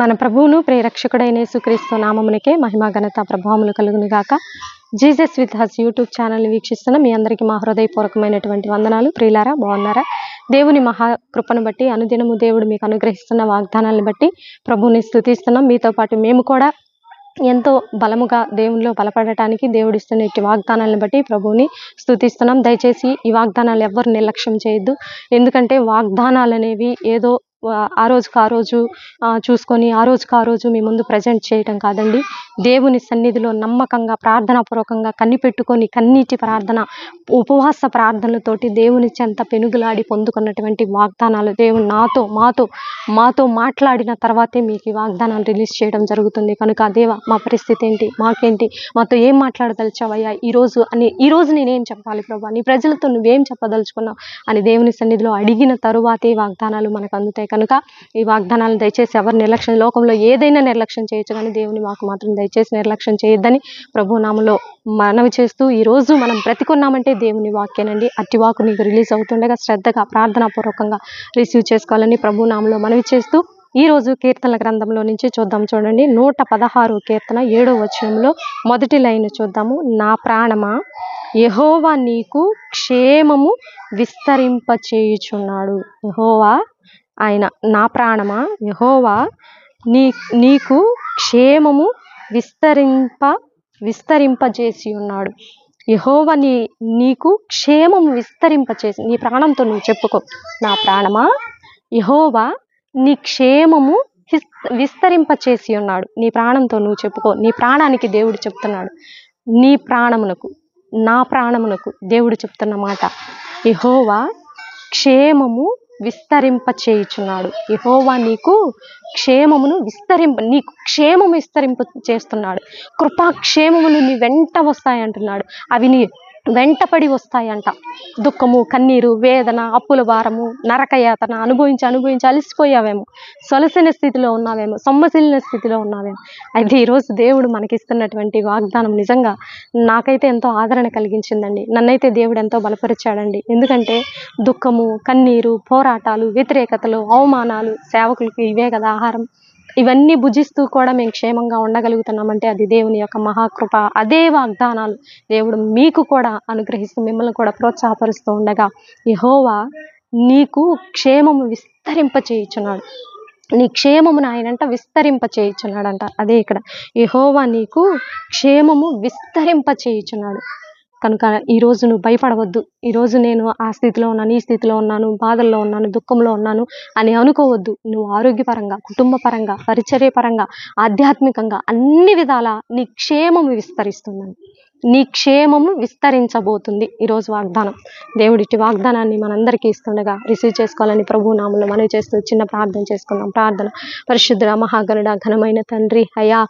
మన ప్రభువును ప్రేరక్షకుడైన యేసుక్రీస్తు నామమునికే మహిమ ఘనత ప్రభావములు కలుగును గాక. జీసస్ విత్ హస్ యూట్యూబ్ ఛానల్ని వీక్షిస్తున్న మీ అందరికీ మా హృదయపూర్వకమైనటువంటి వందనాలు. ప్రియులారా బాగున్నారా? దేవుని మహా కృపను బట్టి అనుదినము దేవుడు మీకు అనుగ్రహిస్తున్న వాగ్దానాలను బట్టి ప్రభువుని స్థుతిస్తున్నాం మీతో పాటు మేము కూడా ఎంతో బలముగా దేవునిలో బలపడటానికి దేవుడు ఇస్తున్న వాగ్దానాలను బట్టి ప్రభువుని స్థుతిస్తున్నాం దయచేసి ఈ వాగ్దానాలు ఎవ్వరు నిర్లక్ష్యం చేయొద్దు. ఎందుకంటే వాగ్దానాలు అనేవి ఏదో ఆ, రోజుకు ఆ రోజు చూసుకొని ఆ రోజుకు ఆ రోజు మీ ముందు ప్రజెంట్ చేయటం కాదండి. దేవుని సన్నిధిలో నమ్మకంగా ప్రార్థనాపూర్వకంగా కనిపెట్టుకొని కన్నీటి ప్రార్థన ఉపవాస ప్రార్థనలతోటి దేవుని చెంత పెనుగులాడి పొందుకున్నటువంటి వాగ్దానాలు దేవుడు నాతో మాతో మాతో మాట్లాడిన తర్వాతే మీకు ఈ వాగ్దానాలు రిలీజ్ చేయడం జరుగుతుంది. కనుక దేవ మా పరిస్థితి ఏంటి? మాకేంటి? మాతో ఏం మాట్లాడదలిచావయ్యా ఈ రోజు అని ఈరోజు నేనేం చెప్పాలి ప్రభా? నీ ప్రజలతో నువ్వేం చెప్పదలుచుకున్నావు? అని దేవుని సన్నిధిలో అడిగిన తరువాతే వాగ్దానాలు మనకు అందుతాయి. కనుక ఈ వాగ్దానాలను దయచేసి ఎవరు నిర్లక్ష్యం లోకంలో ఏదైనా నిర్లక్ష్యం చేయొచ్చు కానీ దేవుని మాకు మాత్రం దయచేసి నిర్లక్ష్యం చేయొద్దని ప్రభునామలో మనవి చేస్తూ ఈరోజు మనం బ్రతికున్నామంటే దేవుని వాక్యనండి. అట్టి వాకు నీకు రిలీజ్ అవుతుండగా శ్రద్ధగా ప్రార్థనాపూర్వకంగా రిసీవ్ చేసుకోవాలని ప్రభునామంలో మనవి చేస్తూ ఈ రోజు కీర్తనల గ్రంథంలో నుంచి చూద్దాం చూడండి. నూట పదహారు కీర్తన ఏడో వచనంలో మొదటి లైన్ చూద్దాము. నా ప్రాణమా యహోవా నీకు క్షేమము విస్తరింపచేయుచున్నాడు. యహోవా ఆయన నా ప్రాణమా? యహోవా నీ నీకు క్షేమము విస్తరింప విస్తరింపజేసి ఉన్నాడు. యహోవా నీ నీకు క్షేమము విస్తరింపచేసి నీ ప్రాణంతో నువ్వు చెప్పుకో. నా ప్రాణమా? యహోవా నీ క్షేమము విస్తరింపచేసి ఉన్నాడు. నీ ప్రాణంతో నువ్వు చెప్పుకో. నీ ప్రాణానికి దేవుడు చెప్తున్నాడు. నీ ప్రాణమునకు నా ప్రాణమునకు దేవుడు చెప్తున్న మాట. యహోవా క్షేమము విస్తరింపచేయుచున్నాడు. యహోవా నీకు క్షేమమును విస్తరింప నీకు క్షేమము విస్తరింప చేస్తున్నాడు కృపా క్షేమములు నీ వెంట వస్తాయి అంటున్నాడు అవి నీ వెంటపడి వస్తాయంట. దుఃఖము కన్నీరు వేదన అప్పుల భారము నరకయాతన అనుభవించి అనుభవించి అలసిపోయావేమో. సొలసిన స్థితిలో ఉన్నావేమో సొమ్మసిలిన స్థితిలో ఉన్నావేమో. అయితే ఈరోజు దేవుడు మనకిస్తున్నటువంటి వాగ్దానం నిజంగా నాకైతే ఎంతో ఆదరణ కలిగించిందండి. నన్నైతే దేవుడు ఎంతో బలపరిచాడండి. ఎందుకంటే దుఃఖము కన్నీరు పోరాటాలు వ్యతిరేకతలు అవమానాలు సేవకులకు ఇవే కదా ఆహారం. ఇవన్నీ భుజిస్తూ కూడా మేము క్షేమంగా ఉండగలుగుతున్నామంటే అది దేవుని యొక్క మహాకృప అదే వాగ్దానాలు దేవుడు మీకు కూడా అనుగ్రహిస్తూ మిమ్మల్ని కూడా ప్రోత్సాహపరుస్తూ ఉండగా యహోవా నీకు క్షేమము విస్తరింప చేయుచున్నాడు. నీ క్షేమమును ఆయనంట విస్తరింప చేయుచున్నాడంట. అదే ఇక్కడ. యహోవా నీకు క్షేమము విస్తరింప చేయుచున్నాడు. కనుక ఈరోజు నువ్వు భయపడవద్దు. ఈరోజు నేను ఆ స్థితిలో ఉన్నాను ఈ స్థితిలో ఉన్నాను బాధల్లో ఉన్నాను దుఃఖంలో ఉన్నాను అని అనుకోవద్దు. నువ్వు ఆరోగ్యపరంగా కుటుంబ పరంగా పరిచర్య పరంగా ఆధ్యాత్మికంగా అన్ని విధాల నీ క్షేమము విస్తరిస్తున్నాను నీ క్షేమము విస్తరించబోతుంది ఈరోజు వాగ్దానం. దేవుడిటి వాగ్దానాన్ని మనందరికీ ఇస్తుండగా రిసీవ్ చేసుకోవాలని ప్రభు నామంలో మనవి చేస్తూ చిన్న ప్రార్థన చేసుకుందాం. ప్రార్థన. పరిశుద్ధ మహాగనుడ ఘనమైన తండ్రి అయా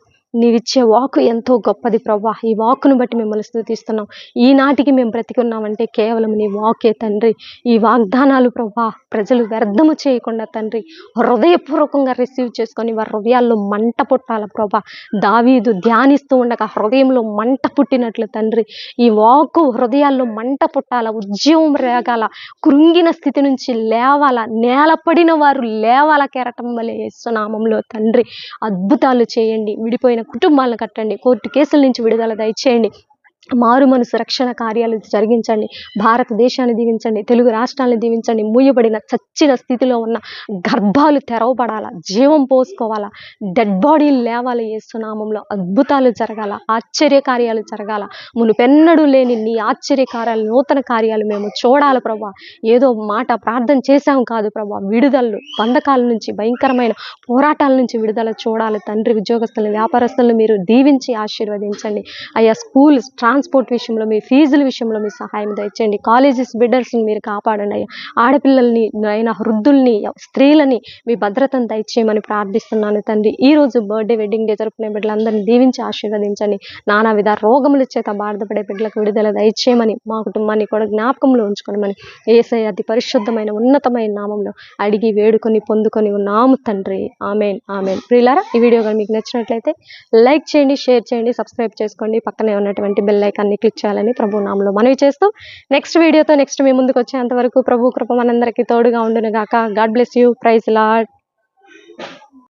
నీవిచ్చే వాకు ఎంతో గొప్పది ప్రభా ఈ వాకును బట్టి మిమ్మల్ని స్థుతిస్తున్నాం ఈనాటికి మేము బ్రతికున్నామంటే కేవలం నీ వాకే తండ్రి. ఈ వాగ్దానాలు ప్రభా ప్రజలు వ్యర్థము చేయకుండా తండ్రి. హృదయపూర్వకంగా రిసీవ్ చేసుకొని వారి హృదయాల్లో మంట పుట్టాల ప్రభా దావీదు ధ్యానిస్తూ ఉండగా హృదయంలో మంట పుట్టినట్లు తండ్రి. ఈ వాకు హృదయాల్లో మంట పుట్టాల ఉద్యమం రేగాల కృంగిన స్థితి నుంచి లేవాల నేలపడిన వారు లేవాల కెరటం వలె నామంలో తండ్రి. అద్భుతాలు చేయండి. విడిపోయిన కుటుంబాలను కట్టండి. కోర్టు కేసుల నుంచి విడుదల దయచేయండి. మారుమనసు రక్షణ కార్యాలు జరిగించండి భారతదేశాన్ని దీవించండి తెలుగు రాష్ట్రాన్ని దీవించండి మూయబడిన చచ్చిన స్థితిలో ఉన్న గర్భాలు తెరవబడాలా జీవం పోసుకోవాలా డెడ్ బాడీలు లేవాలి ఏసునామంలో అద్భుతాలు జరగాల ఆశ్చర్య కార్యాలు జరగాల మునుపెన్నడూ లేని నీ ఆశ్చర్య కార్యాలు నూతన కార్యాలు మేము చూడాలి ప్రభా. ఏదో మాట ప్రార్థన చేశాం కాదు ప్రభా. విడుదలలు బంధకాల నుంచి భయంకరమైన పోరాటాల నుంచి విడుదల చూడాలి. తండ్రి ఉద్యోగస్తులను వ్యాపారస్తులను మీరు దీవించి ఆశీర్వదించండి. అయ్యా స్కూల్ ట్రాన్స్పోర్ట్ విషయంలో మీ ఫీజుల విషయంలో మీ సహాయం దయచేయండి. కాలేజెస్ బిడ్డర్స్ని మీరు కాపాడండి. అయ్యా ఆడపిల్లల్ని అయినా వృద్ధుల్ని స్త్రీలని మీ భద్రతను దయచేయమని ప్రార్థిస్తున్నాను తండ్రి. ఈ రోజు బర్త్డే వెడ్డింగ్ డే జరుపుకునే బిడ్డలందరినీ దీవించి ఆశీర్వదించండి. నానా విధ రోగముల చేత బాధపడే బిడ్డలకు విడుదల దయచేయమని మా కుటుంబాన్ని కూడా జ్ఞాపకంలో ఉంచుకోనమని ఏసై అతి పరిశుద్ధమైన ఉన్నతమైన నామంలో అడిగి వేడుకొని పొందుకొని ఉన్నాము తండ్రి. Amen amen. ప్రియులారా ఈ వీడియో కానీ మీకు నచ్చినట్లయితే లైక్ చేయండి షేర్ చేయండి సబ్స్క్రైబ్ చేసుకోండి. పక్కనే ఉన్నటువంటి బెల్ ఐకాన్ని క్లిక్ చేయాలని ప్రభు నామంలో మనవి చేస్తూ నెక్స్ట్ వీడియోతో నెక్స్ట్ మీ ముందుకు వచ్చేంత వరకు ప్రభు కృప మనందరికీ తోడుగా ఉండును గాక God bless you. Praise Lord.